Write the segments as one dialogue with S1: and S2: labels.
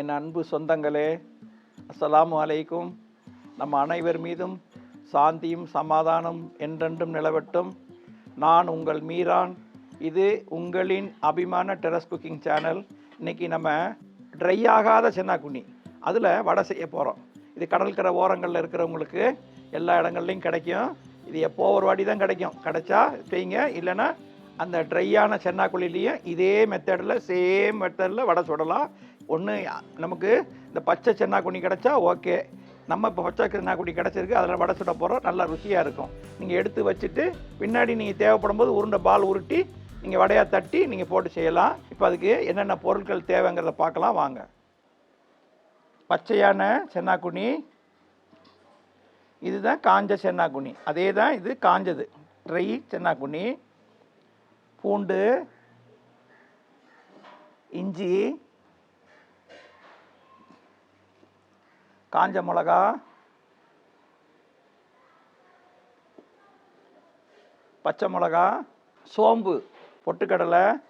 S1: என் அன்பு சொந்தங்களே அஸ்ஸலாமு அலைக்கும். நம் அனைவர் மீதும் சாந்தியும் சமாதானம் என்றென்றும் நிலவட்டும். நான் உங்கள் மீரான். இது உங்களின் அபிமான டெரஸ் குக்கிங் சேனல். இன்றைக்கி நம்ம ட்ரை ஆகாத சென்னாக்குண்ணி அதில் வடை செய்ய போகிறோம் இது கடற்கரை ஓரங்களில் இருக்கிறவங்களுக்கு எல்லா இடங்கள்லையும் கிடைக்கும். இது எப்போ ஒரு வாட்டி தான் கிடைக்கும். கிடைச்சா செய்யுங்க. இல்லைன்னா அந்த ட்ரையான சென்னாக்குழிலையும் இதே மெத்தடில் சேம் மெத்தடில் வடை சுடலாம். ஒன்று நமக்கு இந்த பச்சை சென்னாக்குண்ணி கிடைச்சா ஓகே. நம்ம இப்போ பச்சை சென்னாக்குண்ணி கிடச்சிருக்கு அதில் வடை சுட போகிறோம் நல்லா ருசியாக இருக்கும். நீங்கள் எடுத்து வச்சுட்டு பின்னாடி நீங்கள் தேவைப்படும் போது உருண்டை பால் உருட்டி நீங்கள் வடையாக தட்டி நீங்கள் போட்டு செய்யலாம். இப்போ அதுக்கு என்னென்ன பொருட்கள் தேவைங்கிறத பார்க்கலாம் வாங்க. பச்சையான சென்னாக்குண்ணி இதுதான் காஞ்ச சென்னாக்குண்ணி அதே தான் இது காஞ்சது. ட்ரை சென்னாக்குண்ணி பூண்டு இஞ்சி காஞ்ச மிளகா. பச்சை மிளகா. சோம்பு பொட்டுக்கடலை.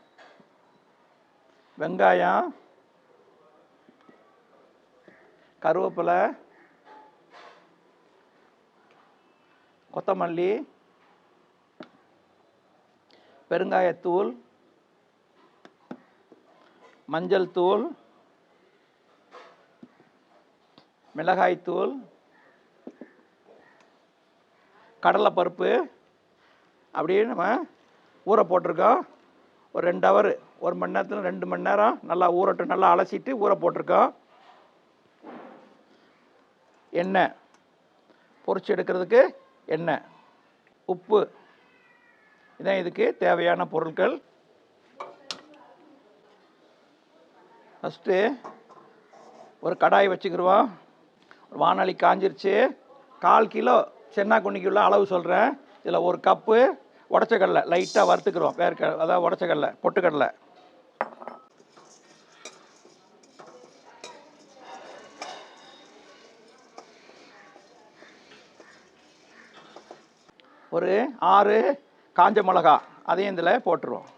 S1: வெங்காயம். கருவேப்பிலை. கொத்தமல்லி. பெருங்காயத்தூள். மஞ்சள் தூள் மிளகாய்த்தூள் கடலைப்பருப்பு அப்படியே நம்ம ஊற போட்டிருக்கோம். ஒரு ரெண்டு ஹவர் ஒரு மணி நேரத்தில் ரெண்டு மணி நேரம் நல்லா ஊறட்டும் நல்லா அலசிட்டு ஊற போட்டிருக்கோம். எண்ணெய் பொறிச்சு எடுக்கிறதுக்கு எண்ணெய் உப்பு. இதான் இதுக்கு தேவையான பொருட்கள். ஃபஸ்ட்டு ஒரு கடாய் வச்சுக்கிடுவோம் வானொலி காஞ்சிருச்சு. கால் கிலோ சென்னாக்குண்ணிக்குள்ள அளவு சொல்கிறேன் இதில் ஒரு கப்பு உடச்ச கடலை லைட்டாக வறுத்துக்கிறோம். வேர்க்க அதாவது உடச்ச கடலை பொட்டு பொட்டுக்கடலை. ஒரு ஆறு காஞ்ச மிளகா அதையும் இதில் போட்டுருவோம்.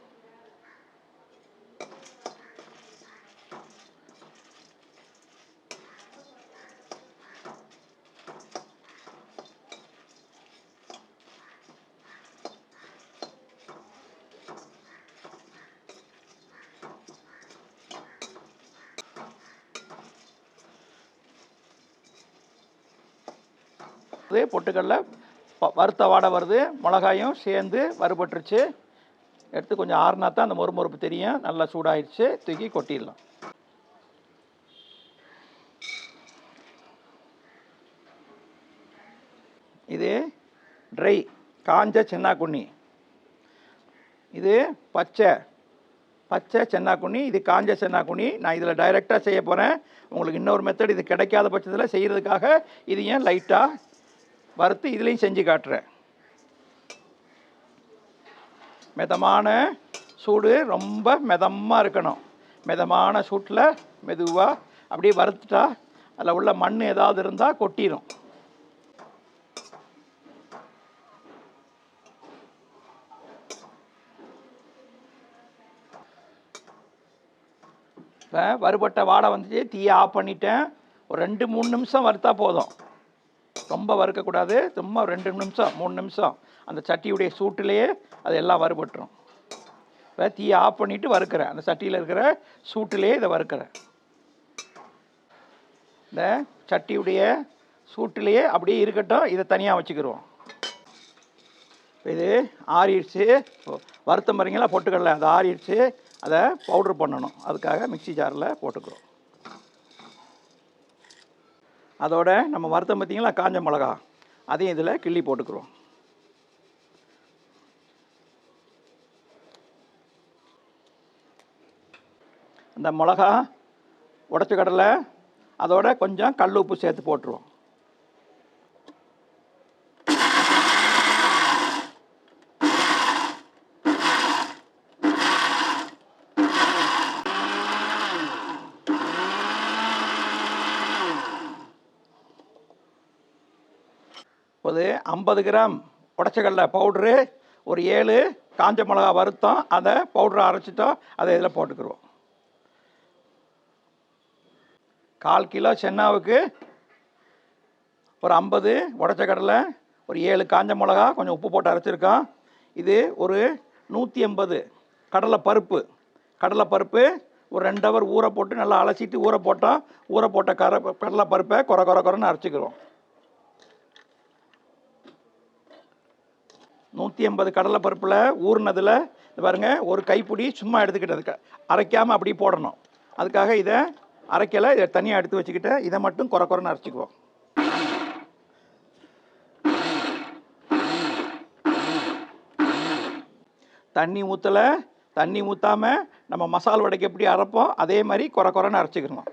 S1: பொட்டுக்கல்ல ப- வறுத்த வாடை வருது மிளகாயும் சேர்ந்து வறுபட்டுருச்சு. எடுத்து கொஞ்சம் ஆறுனா தான் அந்த மொறுமொறுப்பு தெரியும். நல்லா சூடாயிடுச்சு. தூக்கி கொட்டிடலாம். இது ட்ரை காஞ்ச சென்னாக்குண்ணி. இது பச்சை பச்சை சென்னாக்குண்ணி. இது காஞ்ச சென்னாக்குண்ணி. நான் இதில் டைரெக்டாக செய்ய போகிறேன் உங்களுக்கு இன்னொரு மெத்தட் இது கிடைக்காத பட்சத்தில் செய்கிறதுக்காக இது ஏன் லைட்டாக வறுத்து இதுலேயும் செஞ்சு காட்டுறேன். மிதமான சூடு ரொம்ப மிதமாக இருக்கணும். மிதமான சூட்டில் மெதுவாக அப்படியே வறுத்துட்டா அதில் உள்ள மண் ஏதாவது இருந்தால் கொட்டிடும் இப்போ வறுபட்ட வாடை வந்துச்சு. தீயை ஆஃப் பண்ணிட்டேன். ஒரு ரெண்டு மூணு நிமிஷம் வறுத்தா போதும். ரொம்ப வறுக்கக்கூடாது. சும்மா ரெண்டு நிமிஷம் மூணு நிமிஷம். அந்த சட்டியுடைய சூட்டிலேயே அது எல்லாம் வறுபட்டுரும். இப்போ தீயை ஆஃப் பண்ணிவிட்டு வறுக்கிறேன். அந்த சட்டியில் இருக்கிற சூட்டிலேயே இதை வறுக்கிறேன். இந்த சட்டியுடைய சூட்டிலேயே அப்படியே இருக்கட்டும். இதை தனியாக வச்சுக்கிடுவோம் இது ஆறிடுச்சு. வறுத்த மாதிரிங்களா பொட்டுக்கடலை. அது ஆறிடுச்சு. அதை பவுட்ரு பண்ணணும். அதுக்காக மிக்ஸி ஜாரில் போட்டுக்கிறோம். அதோட நம்ம வறுத்தம் பார்த்தீங்களா? காஞ்ச மிளகா. அதையும் இதில் கிள்ளி போட்டுக்கிறோம். இந்த மிளகா உடச்ச கடலை அதோட கொஞ்சம் கல் உப்பு சேர்த்து போட்டுருவோம். ஒரு ஐம்பது கிராம் உடச்சக்கடலை பவுட்ரு ஒரு ஏழு காஞ்ச மிளகா வறுத்தோம் அதை பவுட்ரு அரைச்சிட்டோம் அதை இதில் போட்டுக்கிடுவோம் கால் கிலோ சென்னாவுக்கு ஒரு ஐம்பது உடச்ச கடலை ஒரு ஏழு காஞ்ச மிளகா கொஞ்சம் உப்பு போட்டு அரைச்சிருக்கோம். இது ஒரு நூற்றி எண்பது கடலை பருப்பு. கடலை பருப்பு ஒரு ரெண்டு ஹவர் ஊற போட்டு நல்லா அலசிட்டு ஊற போட்டால் ஊற போட்ட கர கடலை பருப்பை குறை குறை குறைன்னு அரைச்சிக்கிறோம் நூற்றி எண்பது கடலை பருப்பில் ஊறினதில் இது பாருங்க ஒரு கைப்பிடி சும்மா எடுத்துக்கிட்டதுக்கு அரைக்காமல் அப்படியே போடணும். அதுக்காக இதை அரைக்கலை இதை தனியாக எடுத்து வச்சுக்கிட்டு இதை மட்டும் குறை குறைன்னு அரைச்சிக்குவோம். தண்ணி ஊற்றலை தண்ணி ஊற்றாமல் நம்ம மசால் வடைக்கு எப்படி அரைப்போம் அதே மாதிரி குறை குறைன்னு அரைச்சிக்கணும்.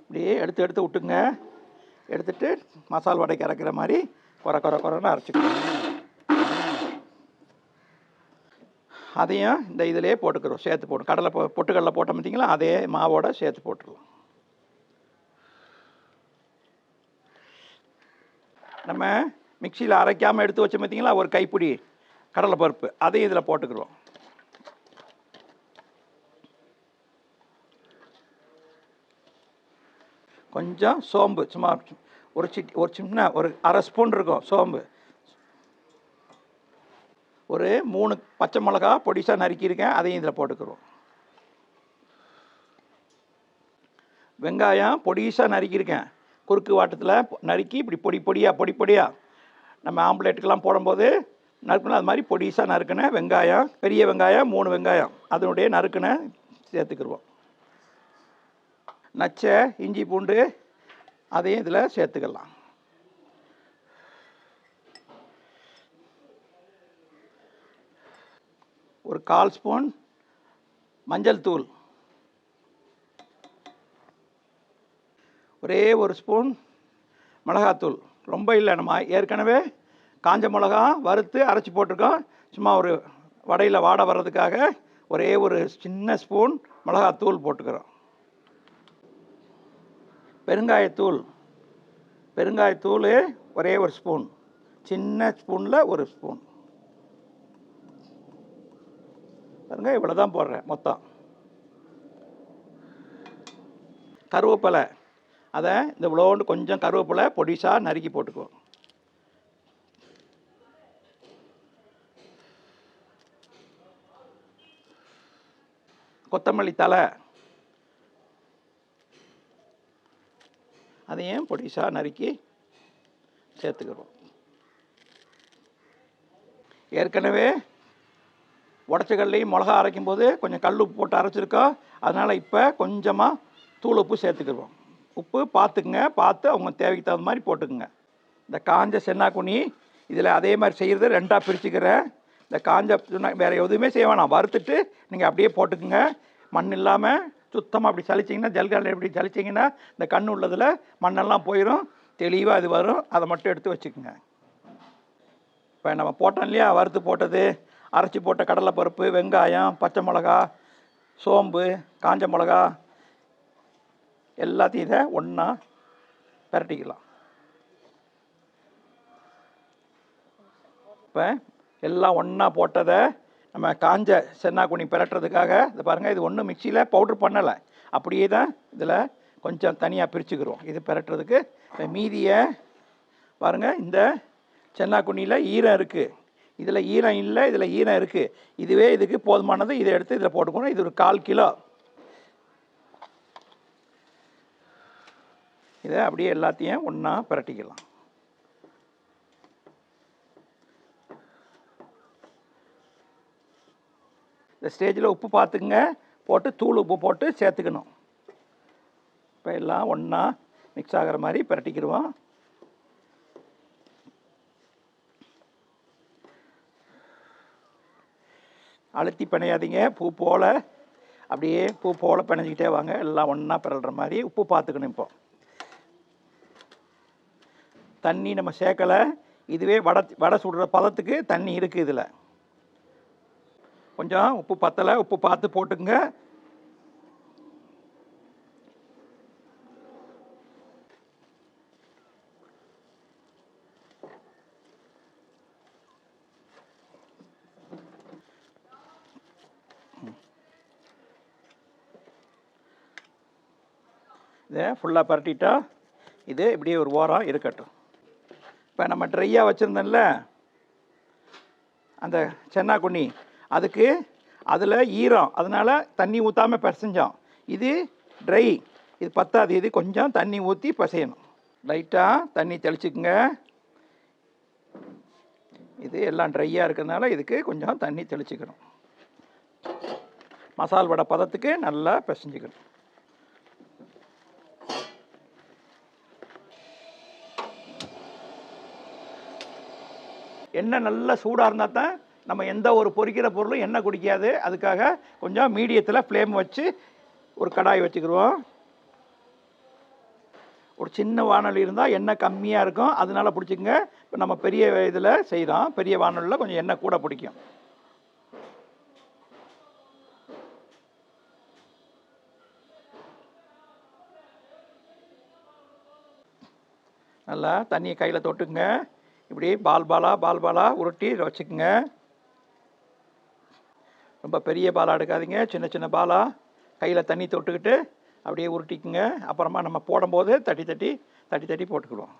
S1: அப்படியே எடுத்து எடுத்து விட்டுங்க எடுத்துட்டு மசால் வடைக்கு அரைக்கிற மாதிரி குறை குறை குறைன்னு அரைச்சிக்கணும். அதையும் இந்த இதிலே போட்டுக்கிறோம். சேர்த்து போட்டு கடலை பொ பொட்டுக்கடலை போட்டோம் பார்த்தீங்களா? அதே மாவோட சேர்த்து போட்டுருவோம் நம்ம மிக்சியில் அரைக்காமல் எடுத்து வச்சோம் பார்த்தீங்களா? ஒரு கைப்பிடி கடலை பருப்பு. அதையும் இதில் போட்டுக்கிறோம். கொஞ்சம் சோம்பு சும்மா ஒரு சிட்டி ஒரு சின்ன ஒரு அரை ஸ்பூன் இருக்கும் சோம்பு. ஒரு மூணு பச்சை மிளகா பொடிசாக நறுக்கியிருக்கேன் அதையும் இதில் போட்டுக்கிறோம். வெங்காயம் பொடிசாக நறுக்கியிருக்கேன். குறுக்கு வாட்டத்தில் நறுக்கி இப்படி பொடி பொடியாக பொடி பொடியாக நம்ம ஆம்ப்லேட்டுக்கெல்லாம் போடும்போது நறுக்கணும் அது மாதிரி பொடிசாக நறுக்கினேன் வெங்காயம் பெரிய வெங்காயம் மூணு வெங்காயம் அதனுடைய நறுக்கின சேர்த்துக்கிடுவோம் நச்சை இஞ்சி பூண்டு அதையும் இதில் சேர்த்துக்கலாம். ஒரு கால் ஸ்பூன் மஞ்சள் தூள். ஒரே ஒரு ஸ்பூன் மிளகாத்தூள் ரொம்ப இல்லை நம்ம ஏற்கனவே காஞ்ச மிளகா வறுத்து அரைச்சி போட்டிருக்கோம். சும்மா ஒரு வடையில் வாடை வர்றதுக்காக ஒரே ஒரு சின்ன ஸ்பூன் மிளகாத்தூள் போட்டுக்கிறோம். பெருங்காயத்தூள். பெருங்காயத்தூள் ஒரே ஒரு ஸ்பூன் சின்ன ஸ்பூனில் ஒரு ஸ்பூன் பாருங்க இவ்வளோ தான் போடுறேன் மொத்தம். கருவேப்பிலை. அதை இந்த இவ்வளோண்டு கொஞ்சம் கருவேப்பிலை பொடிசாக நறுக்கி போட்டுக்குவோம் கொத்தமல்லி தலை அதையும் பொடிசாக நறுக்கி சேர்த்துக்கிறோம். ஏற்கனவே உடச்சக்கல்லையும் மிளகா அரைக்கும் போது கொஞ்சம் கல் உப்பு போட்டு அரைச்சிருக்கோம் அதனால் இப்போ கொஞ்சமாக தூள் உப்பு சேர்த்துக்கிடுவோம் உப்பு பார்த்துக்குங்க பார்த்து அவங்க தேவைக்கு தகுந்த மாதிரி போட்டுக்குங்க. இந்த காஞ்ச சென்னாக்குனி இதில் அதே மாதிரி செய்கிறது ரெண்டாக பிரிச்சுக்கிறேன் இந்த காஞ்ச வேறு எதுவுமே செய்ய வேணாம். வறுத்துட்டு நீங்கள் அப்படியே போட்டுக்குங்க. மண் இல்லாமல் சுத்தமாக அப்படி சலிச்சிங்கன்னா ஜல்காலில் எப்படி சலிச்சிங்கன்னா இந்த கண் உள்ளதில் மண்ணெல்லாம் போயிடும் தெளிவாக அது வரும். அதை மட்டும் எடுத்து வச்சுக்கோங்க. இப்போ நம்ம போட்டோம் இல்லையா? வறுத்து போட்டது அரைச்சி போட்ட கடலைப்பருப்பு வெங்காயம் பச்சை மிளகா சோம்பு காஞ்ச மிளகா எல்லாத்தையும் இதை ஒன்றா பரட்டிக்கலாம். இப்போ எல்லாம் ஒன்றா போட்டதை நம்ம காஞ்ச சென்னாக்குனி பிரட்டுறதுக்காக இதை பாருங்கள் இது ஒன்றும் மிக்சியில் பவுட்ரு பண்ணலை. அப்படியே தான் இதில் கொஞ்சம் தனியாக பிரிச்சுக்கிறோம். இது பிரட்டுறதுக்கு இப்போ மீதியை பாருங்கள் இந்த சென்னாக்குனியில் ஈரம் இருக்குது இதில் ஈரம் இல்லை இதில் ஈரம் இருக்குது இதுவே இதுக்கு போதுமானது இதை எடுத்து இதில் போட்டுக்கணும். இது ஒரு கால் கிலோ. இதை அப்படியே எல்லாத்தையும் ஒன்றா பிரட்டிக்கலாம். இந்த ஸ்டேஜில் உப்பு பார்த்துக்குங்க. போட்டு தூள் உப்பு போட்டு சேர்த்துக்கணும். இப்போ எல்லாம் ஒன்றா மிக்ஸ் ஆகிற மாதிரி பிரட்டிக்கிடுவோம் அழுத்தி பிணையாதீங்க. பூ போல். அப்படியே பூ போல் பிணைஞ்சிக்கிட்டே வாங்க. எல்லாம் ஒன்றா பிறல்ற மாதிரி உப்பு பார்த்துக்கணும் இப்போ. தண்ணி நம்ம சேர்க்கலை. இதுவே வடை வடை சுடுற பதத்துக்கு தண்ணி இருக்குது இதில். கொஞ்சம் உப்பு பத்தலை உப்பு பார்த்து போட்டுங்க இதை ஃபுல்லாக பரட்டிட்டா இது இப்படியே ஒரு ஓரம் இருக்கட்டும். இப்போ நம்ம ட்ரையாக வச்சுருந்தோம்ல அந்த சென்னா குண்ணி அதுக்கு அதில் ஈரம். அதனால் தண்ணி ஊற்றாமல் பிசைஞ்சோம் இது ட்ரை இது பத்தாது. இது கொஞ்சம் தண்ணி ஊற்றி பிசையணும். லைட்டாக தண்ணி தெளிச்சுக்குங்க. இது எல்லாம் ட்ரையாக இருக்கிறதுனால இதுக்கு கொஞ்சம் தண்ணி தெளிச்சுக்கணும். மசால் வடை பதத்துக்கு நல்லா பிசைஞ்சுக்கணும். எண்ணெய் நல்லா சூடாக இருந்தால் தான் நம்ம எந்த ஒரு பொரிக்கிற பொருளும் எண்ணெய் குடிக்காது. அதுக்காக கொஞ்சம் மீடியத்தில் ஃப்ளேம் வச்சு ஒரு கடாய் வச்சுக்கிடுவோம் ஒரு சின்ன வானொலி இருந்தால் எண்ணெய் கம்மியாக இருக்கும். அதனால் பிடிச்சிக்கங்க. இப்போ நம்ம பெரிய இதில் செய்கிறோம் பெரிய வானொலியில் கொஞ்சம் எண்ணெய் கூட பிடிக்கும். நல்லா தண்ணியை கையில் தொட்டுக்குங்க. இப்படி பால் பாலா பால் பாலா உருட்டி இதை வச்சுக்கோங்க. ரொம்ப பெரிய பாலா எடுக்காதீங்க. சின்ன சின்ன பாலா. கையில் தண்ணி தொட்டுக்கிட்டு அப்படியே உருட்டிக்குங்க. அப்புறமா நம்ம போடும்போது தட்டி தட்டி தட்டி தட்டி போட்டுக்கிடுவோம்.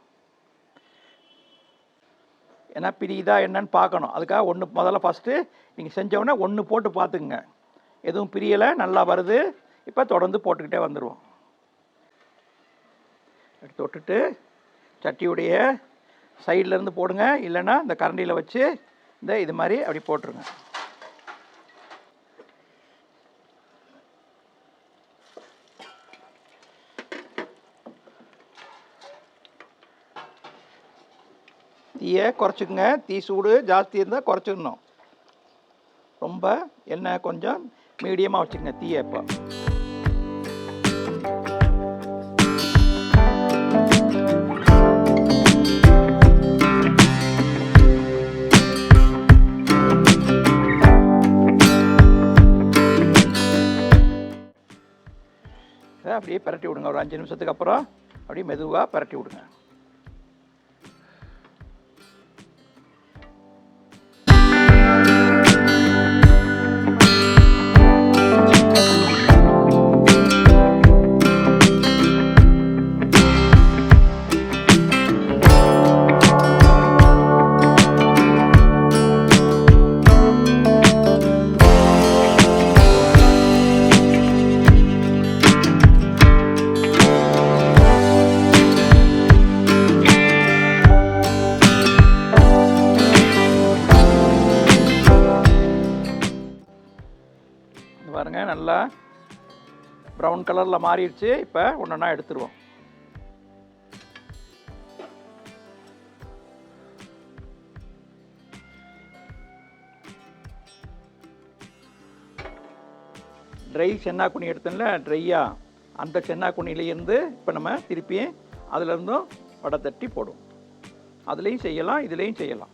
S1: ஏன்னா பிரியுதா என்னன்னு பார்க்கணும். அதுக்காக ஒன்று முதல்ல ஃபஸ்ட்டு நீங்கள் செஞ்சோடனே ஒன்று போட்டு பார்த்துக்குங்க. எதுவும் பிரியலை நல்லா வருது. இப்போ தொடர்ந்து போட்டுக்கிட்டே வந்துடுவோம் தொட்டுட்டு சட்டியுடைய சைட்லேருந்து போடுங்க. இல்லைன்னா இந்த கரண்டியில் வச்சு இந்த இது மாதிரி அப்படி போட்டுருங்க. தீயை குறைச்சிக்கங்க. தீ சூடு ஜாஸ்தி இருந்தால் குறைச்சிடணும் ரொம்ப எண்ணெய் கொஞ்சம் மீடியமாக வச்சுக்கோங்க தீயை இப்போ. அப்படியே பரட்டி விடுங்க. ஒரு அஞ்சு நிமிஷத்துக்கு அப்புறம் அப்படியே மெதுவாக பரட்டி விடுங்க. நல்லா ப்ரௌன் கலரில் மாறிடுச்சு. இப்போ ஒன்றா எடுத்துருவோம். ட்ரை சென்னாக்குனி எடுத்தோம்ல ட்ரையாக அந்த சென்னாக்குனிலேருந்து இப்போ நம்ம திருப்பி அதுலேருந்தும் வடை தட்டி போடும் அதுலேயும் செய்யலாம் இதுலேயும் செய்யலாம்.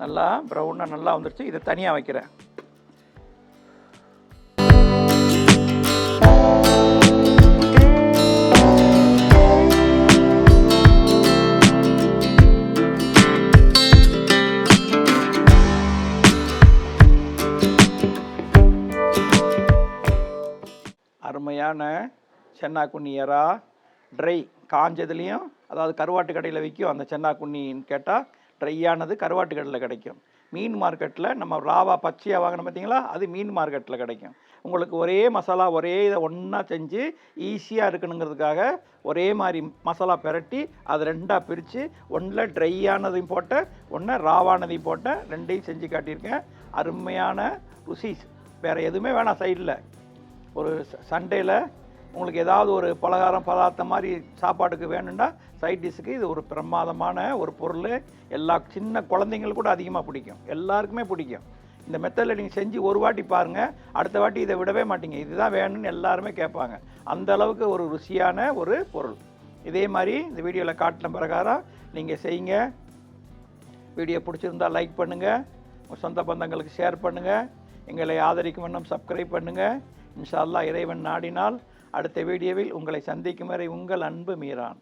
S1: நல்லா ப்ரௌனாக நல்லா வந்துருச்சு. இதை தனியாக வைக்கிறேன். அருமையான சென்னாக்குண்ணி எறா. ட்ரை காஞ்சதுலேயும் அதாவது கருவாட்டு கடையில் விற்கும் அந்த சென்னாக்குண்ணின்னு கேட்டால் ட்ரையானது கருவாட்டு கடையில் கிடைக்கும். மீன் மார்க்கெட்டில் நம்ம ராவா பச்சையாக வாங்கின பார்த்தீங்களா அது மீன் மார்க்கெட்டில் கிடைக்கும். உங்களுக்கு ஒரே மசாலா ஒரே இதை ஒன்றா செஞ்சு ஈஸியாக இருக்கணுங்கிறதுக்காக ஒரே மாதிரி மசாலா பெரட்டி அது ரெண்டாக பிரித்து ஒன்றில் ட்ரையானதையும் போட்ட ஒன்று ராவானதையும் போட்டேன் ரெண்டையும் செஞ்சு காட்டியிருக்கேன். அருமையான ருசி வேறு எதுவுமே வேணாம் சைடில் ஒரு சண்டேயில் உங்களுக்கு ஏதாவது ஒரு பலகாரம் பதார்த்தம் மாதிரி சாப்பாட்டுக்கு வேணும்னா சைட் டிஷ்ஷுக்கு இது ஒரு பிரமாதமான ஒரு பொருள். எல்லா சின்ன குழந்தைங்களுக்கு கூட அதிகமாக பிடிக்கும். எல்லாருக்குமே பிடிக்கும். இந்த மெத்தடில் நீங்கள் செஞ்சு ஒரு வாட்டி பாருங்கள் அடுத்த வாட்டி இதை விடவே மாட்டீங்க. இதுதான் வேணும்னு எல்லாருமே கேட்பாங்க. அந்த அளவுக்கு ஒரு ருசியான ஒரு பொருள். இதே மாதிரி இந்த வீடியோவில் காட்டின பிரகாரம் நீங்கள் செய்யுங்க. வீடியோ பிடிச்சிருந்தா லைக் பண்ணுங்கள் உங்கள் சொந்த பந்தங்களுக்கு ஷேர் பண்ணுங்கள் எங்களை ஆதரிக்கும் வண்ணம் சப்ஸ்கிரைப் பண்ணுங்கள் இன்ஷா இறைவன் நாடினால் அடுத்த வீடியோவில் உங்களை சந்திக்கும் வரை உங்கள் அன்பு மீரான்.